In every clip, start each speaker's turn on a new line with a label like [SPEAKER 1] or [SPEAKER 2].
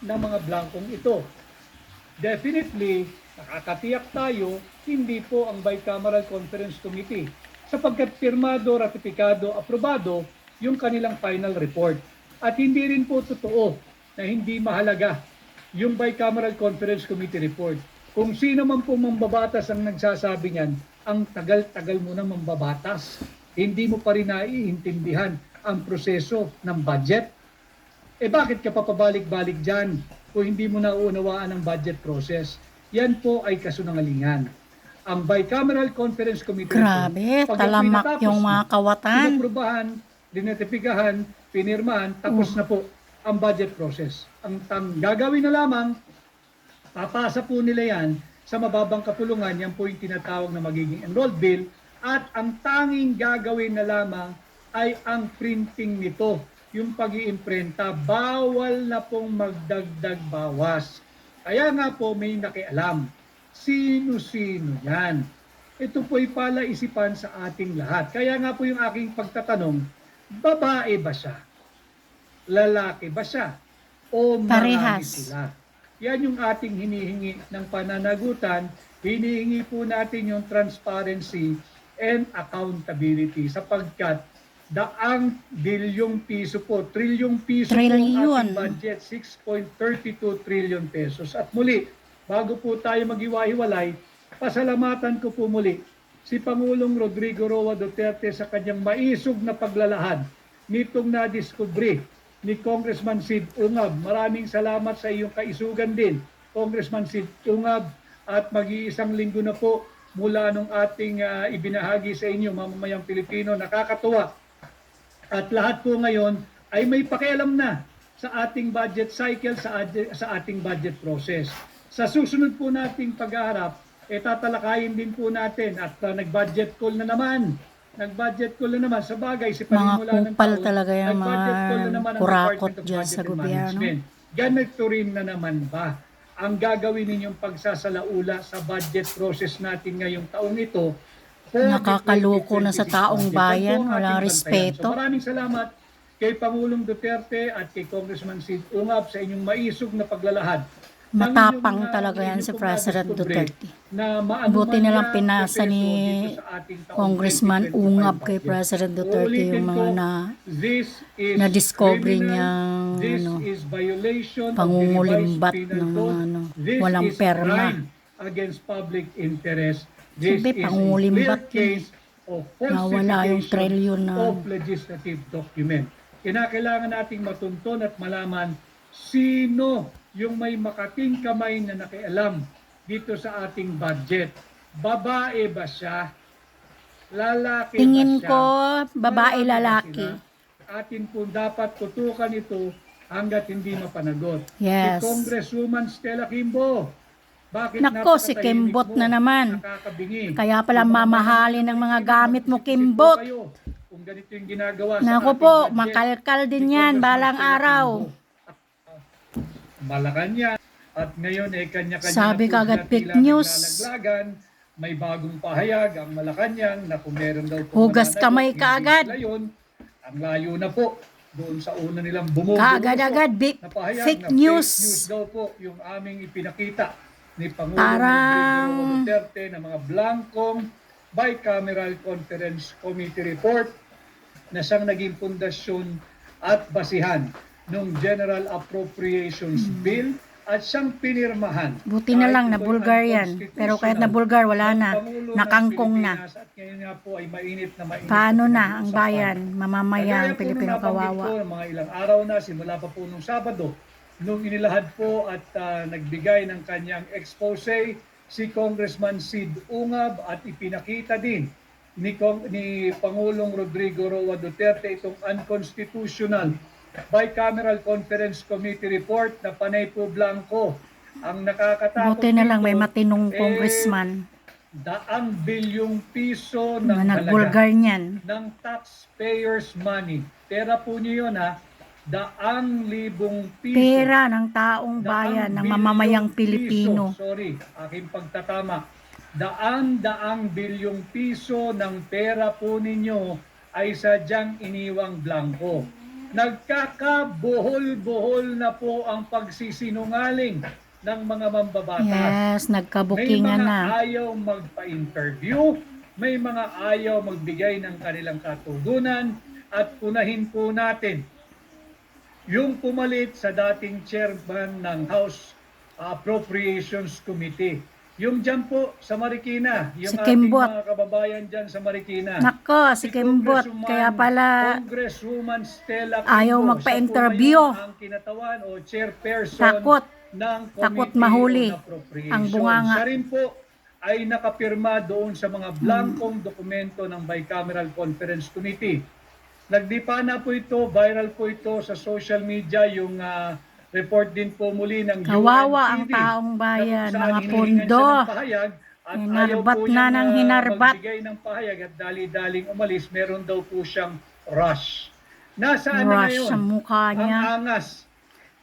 [SPEAKER 1] ng mga blankong ito. Definitely, nakakatiyak tayo, hindi po ang Bicameral Conference Committee sapagkat pirmado, ratifikado, aprobado yung kanilang final report. At hindi rin po totoo na hindi mahalaga yung Bicameral Conference Committee report. Kung sino man po mambabatas ang nagsasabi niyan, ang tagal-tagal mo na mambabatas. Hindi mo pa rin naiintindihan ang proseso ng budget. Eh bakit ka papabalik-balik dyan kung hindi mo nauunawaan ang budget process? Yan po ay kasunungalingan. Ang Bicameral Conference Committee
[SPEAKER 2] Grabe,
[SPEAKER 1] pag
[SPEAKER 2] talamak yung mga kawatan.
[SPEAKER 1] Pinaprubahan, dinetipikahan, pinirmahan, tapos na po ang budget process. Ang tang gagawin na lamang, papasa po nila yan sa mababang kapulungan, yan po yung tinatawag na magiging enrolled bill, at ang tanging gagawin na lamang ay ang printing nito, yung pag iimprenta bawal na pong magdagdag bawas. Kaya nga po may nakialam, sino-sino yan. Ito po'y palaisipan sa ating lahat. Kaya nga po yung aking pagtatanong, babae ba siya? Lalaki ba siya? O marami sila? Yan yung ating hinihingi ng pananagutan. Hinihingi po natin yung transparency and accountability sapagkat daang bilyong piso po, trilyong piso po ang ating budget, 6.32 trillion pesos. At muli, bago po tayo maghiwa-hiwalay, pasalamatan ko po muli si Pangulong Rodrigo Roa Duterte sa kanyang maisog na paglalahad nitong nadiskubre ni Congressman Sid Ungab. Maraming salamat sa iyong kaisugan din, Congressman Sid Ungab. At mag-iisang linggo na po mula nung ating ah, ibinahagi sa inyo, mamamayang Pilipino, nakakatuwa. At lahat po ngayon ay may pakialam na sa ating budget cycle, sa, ad- sa ating budget process. Sa susunod po nating pag-aharap, eh tatalakayin din po natin at uh, nag-budget call na naman. Nag-budget call na naman. Sa bagay, si
[SPEAKER 2] Mga
[SPEAKER 1] panimula ng
[SPEAKER 2] kupal
[SPEAKER 1] taon,
[SPEAKER 2] talaga yung mga kurakot dyan sa gobyerno.
[SPEAKER 1] Ganito rin na naman ba ang gagawin ninyong pagsasalaula sa budget process natin ngayong taong ito
[SPEAKER 2] Nakakaloko na sa
[SPEAKER 1] 2026
[SPEAKER 2] taong bayan,
[SPEAKER 1] bantayan.
[SPEAKER 2] respeto.
[SPEAKER 1] So maraming salamat kay Pangulong Duterte at kay Congressman Sid Ungab sa inyong maisog na paglalahad. Ang
[SPEAKER 2] Matapang talaga yan si President Duterte. Buti na lang pinasa ni Congressman
[SPEAKER 1] 2025
[SPEAKER 2] Ungab kay. President Duterte yung mga na na-discover niyang, ano, pangungulimbat ng mga ano, walang perma.
[SPEAKER 1] against public interest. This
[SPEAKER 2] Sabi,
[SPEAKER 1] clear
[SPEAKER 2] yun.
[SPEAKER 1] of
[SPEAKER 2] Nawala yung trilyon na-
[SPEAKER 1] of legislative document. Kinakailangan nating matunton at malaman sino yung may makating kamay na nakialam dito sa ating budget. Babae ba siya? Lalaki
[SPEAKER 2] Tingin
[SPEAKER 1] ba siya?
[SPEAKER 2] ko, babae
[SPEAKER 1] Lalaki? Atin po dapat tutukan ito hanggat hindi mapanagot.
[SPEAKER 2] Yes.
[SPEAKER 1] Si Congresswoman Stella Kimbo. Bakit
[SPEAKER 2] Nako, si Kimbot na naman. Kaya pala mamahalin ng mga gamit mo, Kimbot.
[SPEAKER 1] Kung ganito yung ginagawa ating
[SPEAKER 2] po,
[SPEAKER 1] budget,
[SPEAKER 2] makalkal din yan, balang araw.
[SPEAKER 1] Malacanang at ngayon eh kanya-kanya
[SPEAKER 2] Sabi
[SPEAKER 1] na sila
[SPEAKER 2] fake news.
[SPEAKER 1] May bagong pahayag ang Malacanang na kung meron daw po
[SPEAKER 2] Hugas kamay kaagad.
[SPEAKER 1] sila yun. Ang layo na po doon sa una nilang bumubuso.
[SPEAKER 2] Kaagad-agad, fake
[SPEAKER 1] na
[SPEAKER 2] news.
[SPEAKER 1] fake news daw po yung aming ipinakita ni Pangulong
[SPEAKER 2] Parang-
[SPEAKER 1] Rodrigo Duterte ng mga blankong bicameral conference committee report na siyang naging pundasyon at basihan ng General Appropriations Bill at siyang pinirmahan.
[SPEAKER 2] Buti na lang na Bulgar yan. Pero kahit na Bulgar, wala na. Nakangkong na.
[SPEAKER 1] At ngayon nga po ay mainit na mainit.
[SPEAKER 2] Paano
[SPEAKER 1] na
[SPEAKER 2] ang bayan, mamamayan,
[SPEAKER 1] Kagaya po
[SPEAKER 2] Pilipino kawawa.
[SPEAKER 1] mga ilang araw na, simula pa po nung Sabado, nung inilahad po at ah, nagbigay ng kanyang expose si Congressman Sid Ungab at ipinakita din ni, Kong, ni Pangulong Rodrigo Roa Duterte itong unconstitutional bicameral conference committee report na panay po blanco. Ang nakakatakot
[SPEAKER 2] Buti na lang may matinong
[SPEAKER 1] eh,
[SPEAKER 2] congressman
[SPEAKER 1] daang bilyong piso ng
[SPEAKER 2] na
[SPEAKER 1] halaga
[SPEAKER 2] niyan.
[SPEAKER 1] ng taxpayers money. Pera po niyo yun ha. Daang libong piso.
[SPEAKER 2] Pera ng taong bayan, ng mamamayang
[SPEAKER 1] piso.
[SPEAKER 2] Pilipino.
[SPEAKER 1] Sorry, aking pagtatama. Daan-daang bilyong piso ng pera po ninyo ay sadyang iniwang blanco. nagkakabuhol-buhol na po ang pagsisinungaling ng mga mambabatas.
[SPEAKER 2] Yes,
[SPEAKER 1] May
[SPEAKER 2] nagkabukingan
[SPEAKER 1] mga
[SPEAKER 2] na.
[SPEAKER 1] ayaw magpa-interview, may mga ayaw magbigay ng kanilang katugunan at unahin po natin yung pumalit sa dating chairman ng House Appropriations Committee. Yung dyan po sa Marikina, yung
[SPEAKER 2] Si
[SPEAKER 1] ating
[SPEAKER 2] Kimbot.
[SPEAKER 1] mga kababayan dyan sa Marikina.
[SPEAKER 2] Nako, si Kimbot.
[SPEAKER 1] Congresswoman-
[SPEAKER 2] Kaya pala,
[SPEAKER 1] Congresswoman Stella
[SPEAKER 2] ayaw
[SPEAKER 1] Kimbo,
[SPEAKER 2] magpa-interview.
[SPEAKER 1] ang kinatawan o chairperson
[SPEAKER 2] takot.
[SPEAKER 1] ng
[SPEAKER 2] Takot mahuli ang bunganga.
[SPEAKER 1] Siya rin po ay nakapirma doon sa mga
[SPEAKER 2] Hmm.
[SPEAKER 1] blankong dokumento ng Bicameral Conference Committee. Nagdipa na po ito, viral po ito sa social media, yung ah, report din po muli ng
[SPEAKER 2] Kawawa ang taong bayan, mga pondo.
[SPEAKER 1] pahayag at
[SPEAKER 2] Hinarbat na ng
[SPEAKER 1] ah,
[SPEAKER 2] hinarbat.
[SPEAKER 1] magbigay ng pahayag at dali-daling umalis, meron daw po siyang rush. Nasaan na
[SPEAKER 2] rush
[SPEAKER 1] ngayon?
[SPEAKER 2] ang mukha niya.
[SPEAKER 1] Ang angas.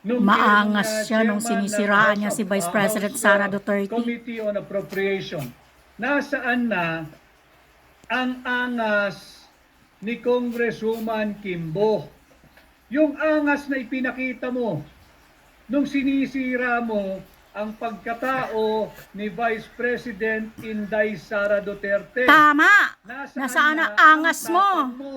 [SPEAKER 1] Nung
[SPEAKER 2] Maangas
[SPEAKER 1] mayroong, uh,
[SPEAKER 2] siya nung sinisiraan niya si Vice
[SPEAKER 1] uh,
[SPEAKER 2] President
[SPEAKER 1] House,
[SPEAKER 2] Sara
[SPEAKER 1] uh,
[SPEAKER 2] Duterte.
[SPEAKER 1] Committee on Appropriation. Nasaan na ang angas ni Congresswoman Kimbo? Yung angas na ipinakita mo nung sinisira mo ang pagkatao ni Vice President Inday Sara Duterte.
[SPEAKER 2] Tama!
[SPEAKER 1] Nasaan,
[SPEAKER 2] Nasaan
[SPEAKER 1] na
[SPEAKER 2] ang angas
[SPEAKER 1] ang
[SPEAKER 2] mo?
[SPEAKER 1] mo?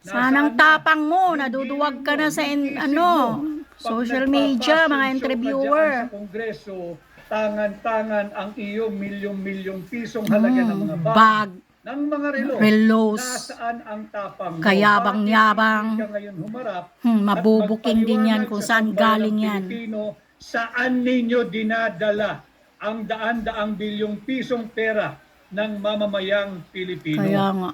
[SPEAKER 2] Saan ang
[SPEAKER 1] Nasaan na?
[SPEAKER 2] tapang mo? Naduduwag ka na sa in, ano, social media, mga interviewer.
[SPEAKER 1] Sa Kongreso, tangan-tangan ang iyong milyong-milyong pisong halaga ng mga bag,
[SPEAKER 2] bag,
[SPEAKER 1] ng mga relo.
[SPEAKER 2] relos,
[SPEAKER 1] Nasaan ang tapang?
[SPEAKER 2] Kayabang-yabang.
[SPEAKER 1] Ngayon humarap
[SPEAKER 2] hmm, mabubuking din yan kung
[SPEAKER 1] sa
[SPEAKER 2] saan galing yan.
[SPEAKER 1] Pilipino, saan ninyo dinadala ang daan-daang bilyong pisong pera ng mamamayang Pilipino?
[SPEAKER 2] Kaya nga.